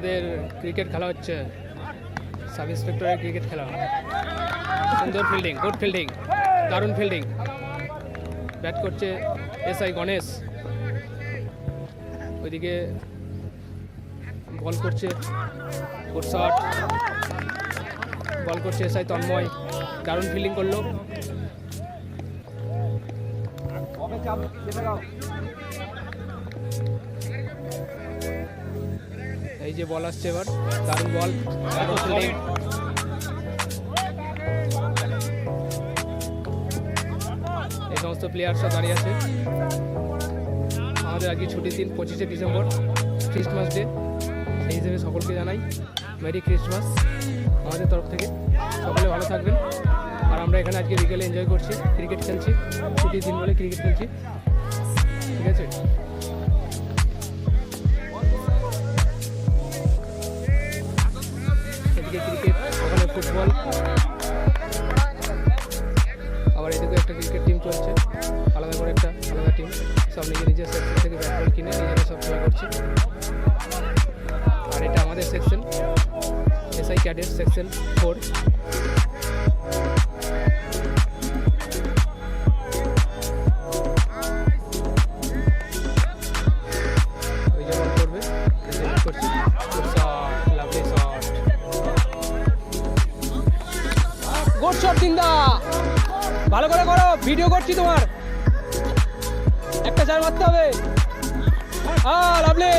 আমাদের ক্রিকেট খেলা হচ্ছে। সাব ইন্সপেক্টরের ক্রিকেট খেলা। সুন্দর ফিল্ডিং গুড ফিল্ডিং দারুণ ফিল্ডিং ব্যাট করছে এস আই গণেশ। ওইদিকে বল করছে গুড বল করছে এস আই তন্ময়। দারুণ ফিল্ডিং করল। এই যে বল আসছে এবার, দারুণ বল। এই সমস্ত প্লেয়ার সব দাঁড়িয়ে আছে। আমাদের আজকে ছুটির দিন পঁচিশে ডিসেম্বর ক্রিসমাস ডে। সেই হিসেবে সকলকে জানাই, মেরি ক্রিসমাস আমাদের তরফ থেকে। সকলে ভালো থাকবেন। আর আমরা এখানে আজকে বিকেলে এনজয় করছি ক্রিকেট খেলছি, ছুটির দিন বলে ক্রিকেট খেলছি। ঠিক আছে? এদিকে ক্রিকেট ওখানে ফুটবল আবার এদিকে একটা ক্রিকেট টিম চলছে, আলাদা করে একটা, আলাদা টিম সব নিজে নিজের সেকশন থেকে ব্যাট বল কিনে নিজেরা সব খেলা করছে। আর এটা আমাদের section SI cadet section four good shot ভালো করে করো ভিডিও করছি তোমার। একটা চার মারতে হবে। হ্যাঁ লাভলি